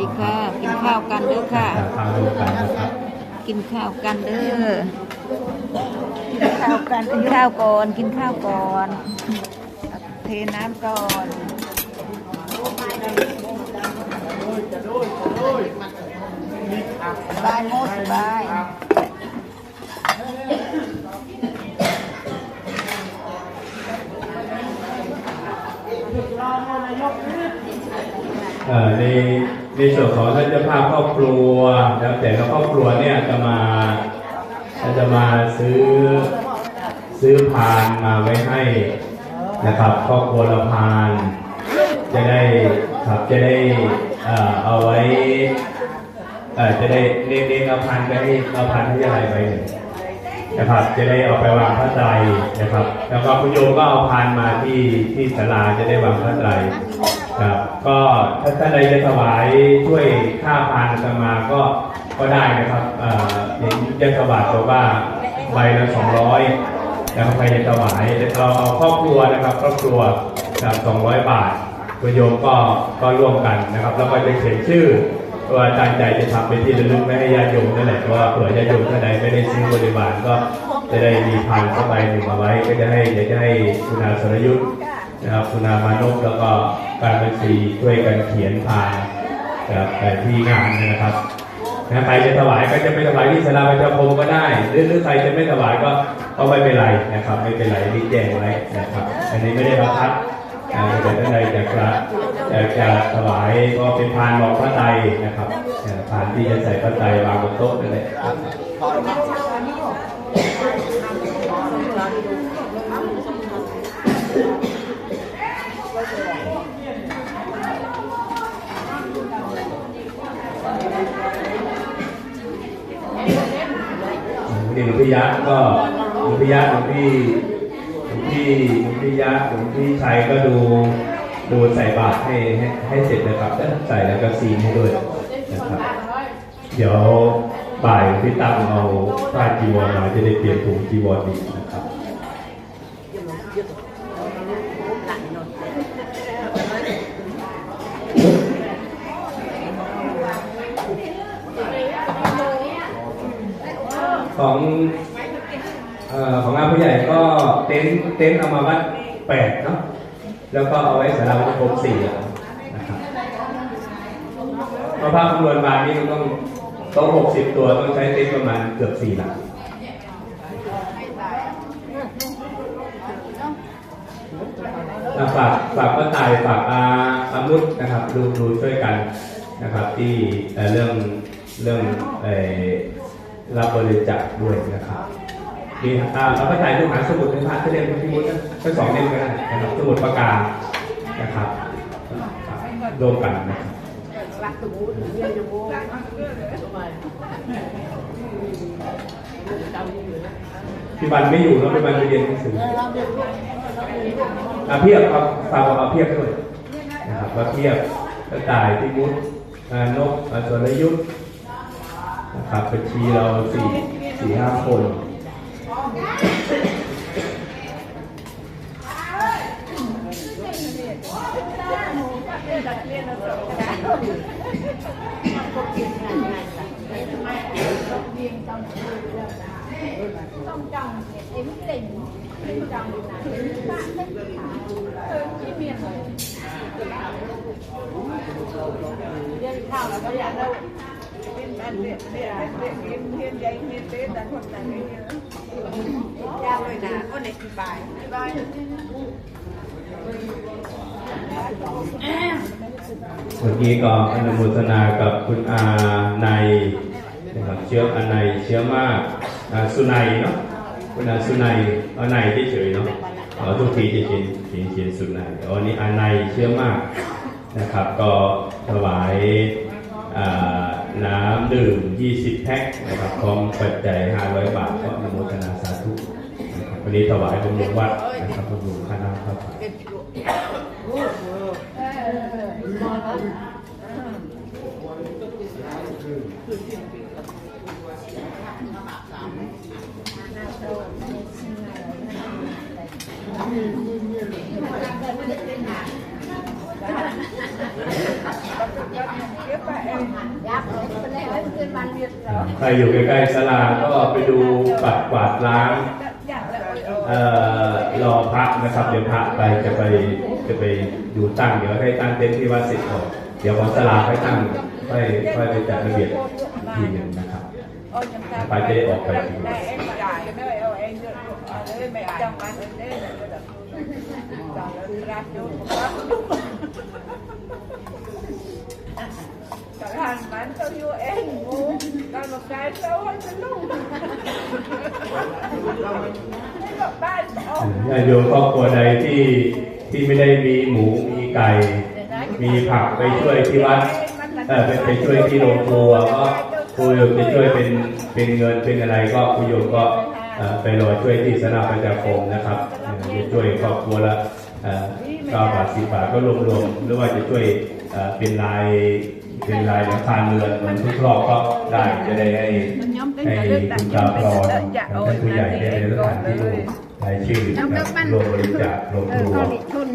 ดีค่ะ กินข้าวกันเด้อค่ะข้าวดูกันนะครับกินข้าวกันเด้อ กินข้าวกันกินข้าวก่อน กินข้าวก่อน เทน้ำก่อน สบายโมดสบายเอ่อใน ในส่วนของท่านเจ้าภาพครอบครัวแล้วแต่ละครอบครัวเนี่ยจะมาจะมาซื้อซื้อพานมาไว้ให้นะครับครอบครัวละพานจะได้ครับจะได้เอ่อเอาไว้เอ่อจะได้เรียกๆเอาพานไปให้เอาพานที่อะไรไปนึ่งนะครับจะได้เอาไปวางพระไตรนะครับ แล้วก็คุณโยมก็เอาพานมาที่ที่ศาลาจะได้วางพระไตร ก็ถ้าท่านใดจะถวายช่วยค่าพานกันมาก็ก็ได้นะครับเอ่อเห็นเจ้าสวัสดิ์บอกว่าใบละสองร้อยนะครับใครจะถวายเราเอาครอบครัวนะครับครอบครัวครับสองร้อยบาทคุณโยมก็ก็ร่วมกันนะครับ แล้วก็จะเขียนชื่อว่าตั้งใจจะทำเป็นที่ระลึกไม่ให้ญาติโยมนั่นแหละเพราะว่าเผื่อญาติโยมท่านใดไม่ได้ซื้อบริวารก็จะได้มีพานเข้าไปหนึ่งเอาไว้ก็จะให้จะให้คุณอาสรยุทธ์ นะครับคุณามานพแล้วก็การบัญชีช่วยกันเขียนพานนะครับไปที่งานนะครับนะใครจะถวายก็จะไปถวายที่สาราประชาคมก็ได้หรือหรือใครจะไม่ถวายก็ก็ไม่เป็นไรนะครับ ไม่เป็นไรรีบแจ้งไว้นะครับ อันนี้ไม่ได้บังคับอ่ท่านใดอยากจะอยากจะถวายก็เป็นพานรองพระไตรนะครับอ่าพานที่จะใส่พระไตรวางบนโต๊ะนั่นแหละ ยักษ์ก็หลวงพี่ยักษ์หลวงพี่หลวงพี่หลวงพี่ยักษ์หลวงพี่ชัยก็ดูดูใส่บาตรให้ให้ให้เสร็จนะครับแล้วใส่แล้วก็ซีนให้ด้วยนะครับเดี๋ยวบ่ายพี่ตั้มเอาผ้าจีวรมาจะได้เปลี่ยนถุงจีวรดีนะครับ ของออของอาผู้ใหญ่ก็เต็นท์เต็นท์เอามาวัดแปดเนาะแล้วก็เอาไว้สาราวัดคมสี่นะครับเพราะภาพคำนวณมานี่มันต้องโต๊ะหกสิบตัวต้องใช้เต็นท์ประมาณเกือบสี่หลังฝากฝากป้าตายฝากอาอามุดนะครับดูดูช่วยกันนะครับที่เรื่องเรื่องเอ่อ รับบริจาคด้วยนะครับมีอ่าเราก็ถ่ายรูปหาสมุดในพระที่เล่มที่มุดก็สองเล่มก็ได้นะครับสมุดประกาศนะครับรวมกันนะครับพี่บันไม่อยู่แล้วพี่บันไปเรียนหนังสืออาเพียบครับฝากบอาเพียบด้วยนะครับอาเพียบกระต่ายพี่มุดอ่านกอาสรยุทธ นะครับบัญชีเราสี่สี่ห้าคนเรียนข้าวแล้วก็อยากได้ เมื่อกี้ก็อนุโมทนากับคุณอาในนะครับเชื้ออาในเชื้อมากสุนัยเนาะคุณอาสุนัยอาในเฉยเนาะเอทุกทีจะเขียนเขียนเขียนสุนัยอ๋อนี่อาในเชื้อมากนะครับ ก็ถวายอ่า น้ำดื่ม 20 แพ็คนะครับพร้อมปัจจัย 500 บาทก็อนโมทนาสาธุนะครับวันนี้ถวายบำรุงวัดนะครับบำรุงคณะครับ Hãy subscribe cho kênh Ghiền Mì Gõ Để không bỏ lỡ เก็บไปเองยับเลยเป็นอะไรเป็นมันเรียนเหรอ ใครอยู่ใกล้ๆศาลาก็ไปดูปัดกวาดล้างรอพระนะครับ เดี๋ยวพระไปจะไปจะไปอยู่ตั้ง เดี๋ยวให้ตั้งเต็นท์ที่วัดสิทธิ์ก่อนเดี๋ยวของศาลาค่อยตั้งค่อยค่อยไปจัดระเบียบทีหนึ่งนะครับไปจะได้ออกไปได้เองจ่ายได้เอาเองเอะ เอาเลยไม่จังมันเด้แล้วรับอยู่รับอยู่แต่ทานมันต้องอยู่เองงูการมาให้เป็นลูกให้กับบ้านเอาญาติโยมครอบครัวใดที่ที่ไม่ได้มีหมูมีไก่ มีผักไปช่วยที่วัดเออไปไปช่วยที่โรงครัวก็ครูโยมจะช่วยเป็นเป็นเงินเป็นอะไรก็ครูโยมก็ไปรอช่วยที่สนาประชาคมนะครับจะช่วยครอบครัวละเอ่อเก้าบาทสิบบาทก็รวมๆหรือว่าจะช่วยเอ่อเป็นราย เป็นรายหลังคาเรือนเหมือนทุกรอบก็ได้จะได้ให้ให้คุณตาพรท่านผู้ใหญ่ได้ในสถานที่รายชื่อรวมบริจาครวมครัว